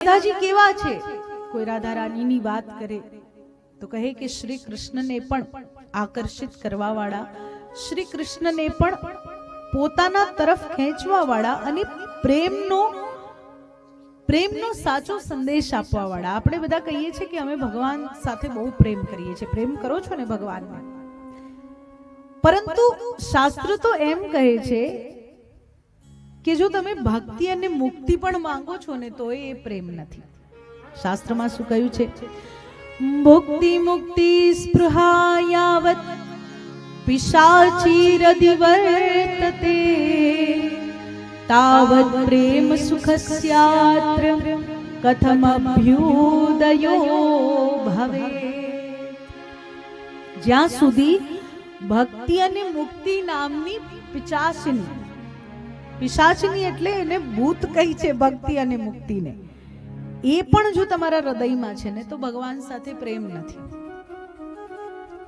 રાધાજી કેવા છે? કોઈ રાધા રાણીની વાત કરે, તો કહે કે શ્રી કૃષ્ણને પણ આકર્ષિત કરવા વાળા શ્રી કૃષ્ણને પણ પોતાના તરફ ખેંચવા વાળા અને પ્રેમનો પ્રેમનો સાચો સંદેશ આપવા વાળા આપણે બધા કહીએ છીએ કે અમે ભગવાન સાથે બહુ પ્રેમ કરીએ છીએ. પ્રેમ કરો છો ને ભગવાનમાં પરંતુ શાસ્ત્ર તો એમ કહે છે કે જો તમે ભક્તિ અને મુક્તિ પણ માંગો છો ને, તો એ પ્રેમ નથી. શાસ્ત્રમાં શું કહ્યું છે? ભુક્તિ મુક્તિ સ્પૃહા યાવત પિશાચીરદિવર્તતે તાવત પ્રેમ સુખસ્યાત્ર કથમ અભ્યુદયો ભવે. જ્યાં સુધી ભક્તિ અને મુક્તિ નામની પિચાસિની પિશાચની એટલે એને ભૂત કહી છે ભક્તિ અને મુક્તિને. એ પણ જો તમારા હૃદયમાં છે ને, તો ભગવાન સાથે પ્રેમ નથી.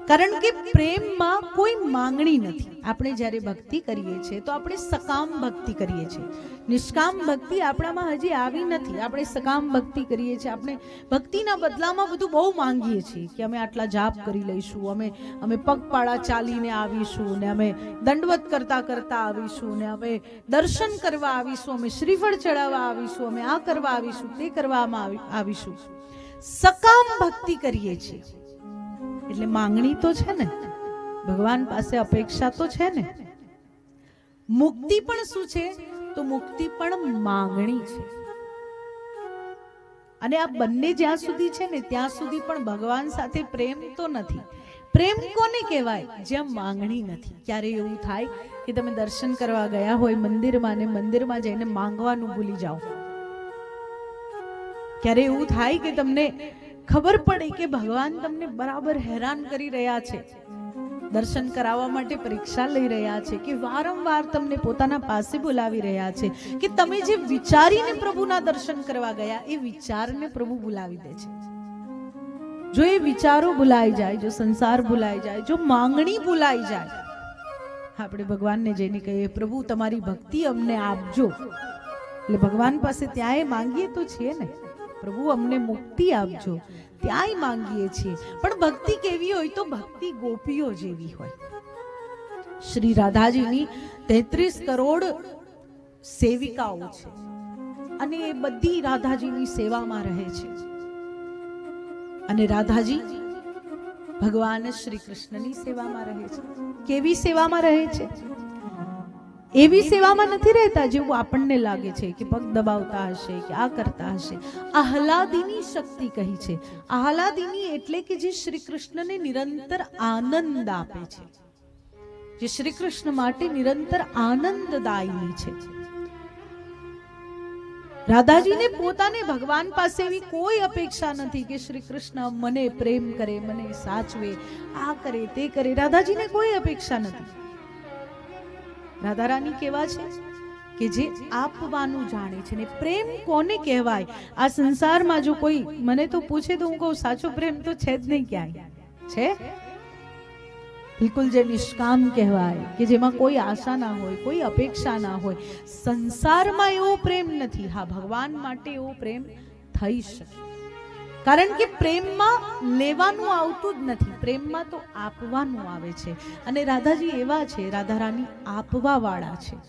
કારણ કે પ્રેમમાં કોઈ માંગણી નથી. આપણે જ્યારે ભક્તિ કરીએ છીએ તો આપણે સકામ ભક્તિ કરીએ છીએ. નિષ્કામ ભક્તિ આપણામાં હજી આવી નથી. આપણે સકામ ભક્તિ કરીએ છીએ. આપણે ભક્તિના બદલામાં બધું બહુ માંગીએ છીએ કે અમે આટલા જાપ કરી લઈશું, અમે અમે પગપાળા ચાલીને આવીશું ને અમે દંડવત કરતા કરતા આવીશું ને અમે દર્શન કરવા આવીશું, અમે શ્રીફળ ચડાવવા આવીશું, અમે આ કરવા આવીશું, તે કરવામાં આવી- આવીશું. સકામ ભક્તિ કરીએ છીએ. એટલે માંગણી તો છે ને? ભગવાન પાસે અપેક્ષા તો છે ને? મુક્તિ પણ શું છે? તો મુક્તિ પણ માંગણી છે. અને આ બંને જ્યાં સુધી છે ને, ત્યાં સુધી પણ ભગવાન સાથે પ્રેમ તો નથી. પ્રેમ કોને કહેવાય? જ્યાં માંગણી નથી. ક્યારે એવું થાય કે તમે દર્શન કરવા ગયા હોય મંદિરમાં ને મંદિરમાં જઈને માંગવાનું ભૂલી જાઓ. ક્યારે એવું થાય કે તમને ખબર પડે કે ભગવાન તમને બરાબર હેરાન કરી રહ્યા છે. દર્શન કરાવવા માટે પરીક્ષા લઈ રહ્યા છે કે વારંવાર તમને પોતાના પાસે બોલાવી રહ્યા છે કે તમે જે વિચારીને પ્રભુના દર્શન કરવા ગયા એ વિચારને પ્રભુ બોલાવી દે છે. જો એ વિચારો ભૂલાઈ જાય, જો સંસાર ભૂલાઈ જાય, જો માંગણી ભૂલાઈ જાય, આપણે ભગવાનને જઈને કહીએ, પ્રભુ, તમારી ભક્તિ અમને આપજો. એટલે ભગવાન પાસે ત્યાં એ માંગીએ તો છીએ ને? પ્રભુ અમને મુક્તિ આપજો. ત્યાંય માંગીએ છીએ. પણ ભક્તિ કેવી હોય તો ભક્તિ ગોપીઓ જેવી હોય. શ્રી રાધાજીની તેત્રીસ કરોડ સેવિકાઓ છે. અને એ બધી રાધાજીની સેવામાં રહે છે. અને રાધાજી ભગવાન શ્રી કૃષ્ણની સેવામાં રહે છે. કેવી સેવામાં રહે છે? એવી સેવામાં નથી રહેતા જેવું આપણને લાગે છે કે પગ દબાવતા હશે, કે આ કરતા હશે. આહલાદીની શક્તિ કહી છે. આહલાદીની એટલે કે જે શ્રી કૃષ્ણને નિરંતર આનંદ આપે છે. જે શ્રી કૃષ્ણ માટે નિરંતર આનંદદાયી છે. રાધાજીને પોતાને ભગવાન પાસે એવી કોઈ અપેક્ષા નથી કે શ્રી કૃષ્ણ મને પ્રેમ કરે, મને સાચવે, આ કરે, તે કરે. રાધાજીને કોઈ અપેક્ષા નથી. રાધા રાની કેવા છે? કે જે આપવાનું જાણે છે ને પ્રેમ કોને કહેવાય? આ સંસારમાં જો કોઈ મને તો પૂછે તો હું કહું, સાચો પ્રેમ તો છે જ નહીં ક્યાંય. છે? બિલકુલ જે નિષ્કામ કહેવાય, કે જેમાં કોઈ આશા ના હોય, કોઈ અપેક્ષા ના હોય, સંસારમાં એવો પ્રેમ નથી. હા, ભગવાન માટે એવો પ્રેમ થઈ શકે. કારણ કે પ્રેમમાં લેવાનું આવતું જ નથી. પ્રેમમાં તો આપવાનું આવે છે. અને રાધાજી એવા છે રાધા રાની આપવા વાળા છે.